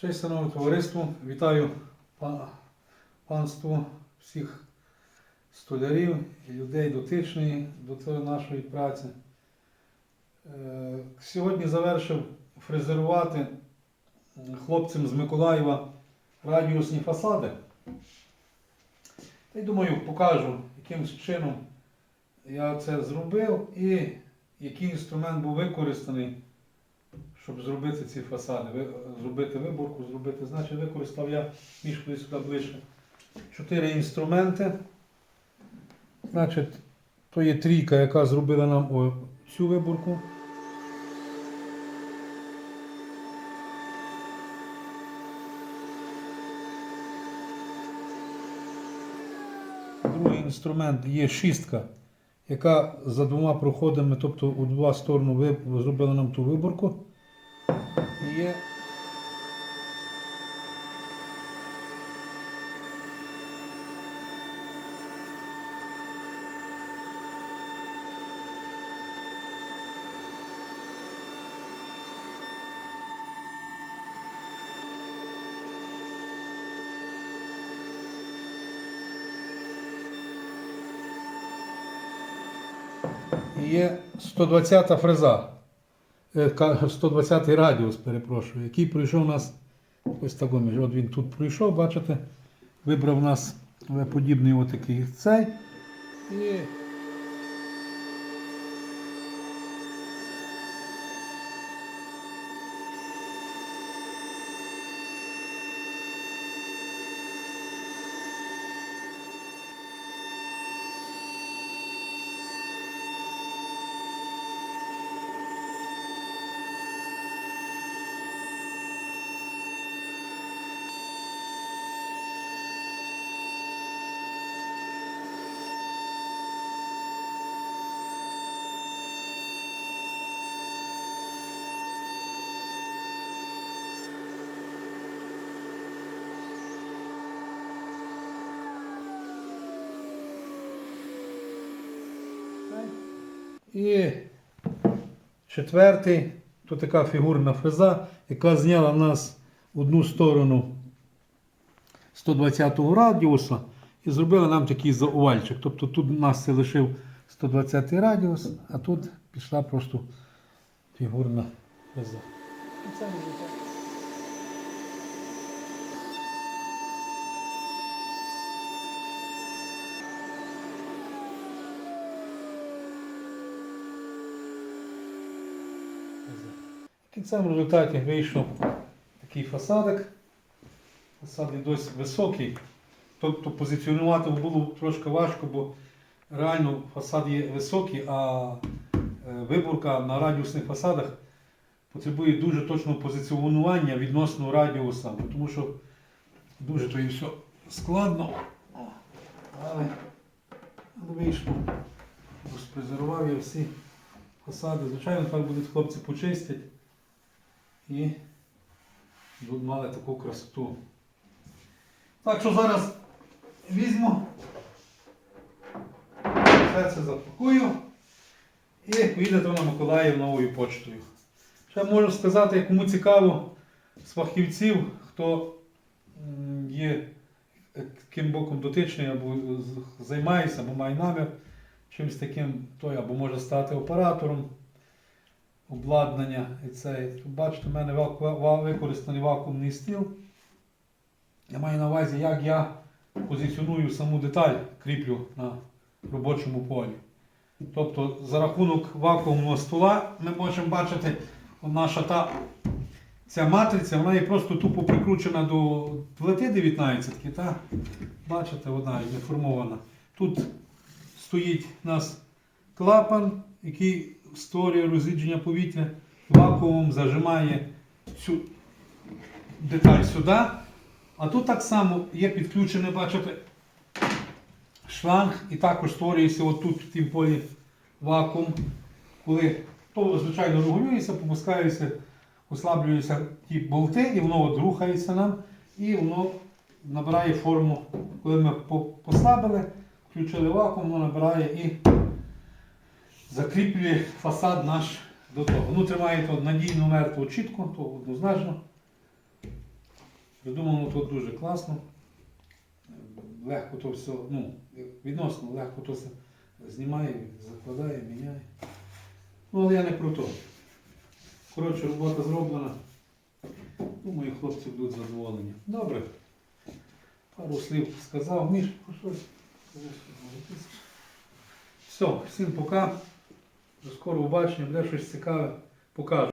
Честь, шановне товариство, вітаю па- панство всіх столярів і людей дотичної до нашої праці. Е, Сьогодні завершив фрезерувати хлопцям з Миколаєва радіусні фасади. Та й думаю, покажу, яким чином я це зробив і який інструмент був використаний щоб зробити ці фасади, зробити виборку, зробити, значить використав я туди сюди ближче. Чотири інструменти. Значить, то є трійка, яка зробила нам цю виборку. Другий інструмент є шістка, яка за двома проходами, тобто у два сторони зробила нам ту виборку. Є є 120 фреза. Е, ка- 120 радіус, перепрошую, який пройшов у нас ось такому. От він тут пройшов, бачите, вибрав нас е, подібний отакий цей. І І четвертий, то така фігурна фреза, яка зняла в нас одну сторону 120 радіуса і зробила нам такий заувальчик. Тобто тут у нас це лишив 120 радіус, а тут пішла просто фігурна фреза. І це результат. В результаті вийшов такий фасадик. Фасад є досить високий. Тобто позиціонувати було трошки важко, бо реально фасад є високий, а е, виборка на радіусних фасадах потребує дуже точного позиціонування відносно радіуса, тому що дуже то і все складно. Але вийшло. Розпрезервував я всі фасади. Звичайно, так будуть хлопці почистять і будуть мали таку красоту. Так що зараз візьму, все це запакую і поїдете на Миколаїв новою почтою. Ще можу сказати, кому цікаво з фахівців, хто є таким боком дотичний або займається, або має намір чимось таким, той або може стати оператором обладнання. І це, бачите, в мене використаний вакуумний стіл. Я маю на увазі, як я позиціоную саму деталь, кріплю на робочому полі. Тобто за рахунок вакуумного стола ми можемо бачити, наша та ця матриця, вона є просто тупо прикручена до плити 19 та? Бачите, вона є формована. Тут стоїть у нас клапан, який створює розрідження повітря, вакуумом зажимає цю деталь сюди. А тут так само є підключений, бачите, шланг і також створюється отут в тім полі вакуум, коли то, звичайно, регулюється, попускаються, ослаблюються ті болти, і воно от рухається нам, і воно набирає форму, коли ми послабили, включили вакуум, воно набирає і закріплює фасад наш до того. Ну, тримає то надійну мертву чітко, то однозначно. Придумано тут дуже класно. Легко то все, ну, відносно легко то все знімає, закладає, міняє. Ну, але я не про то. Коротше, робота зроблена. Думаю, хлопці будуть задоволені. Добре. Пару слів сказав. Міш, про щось. Все, всім пока. До скорого побачення, буде щось цікаве, покажу.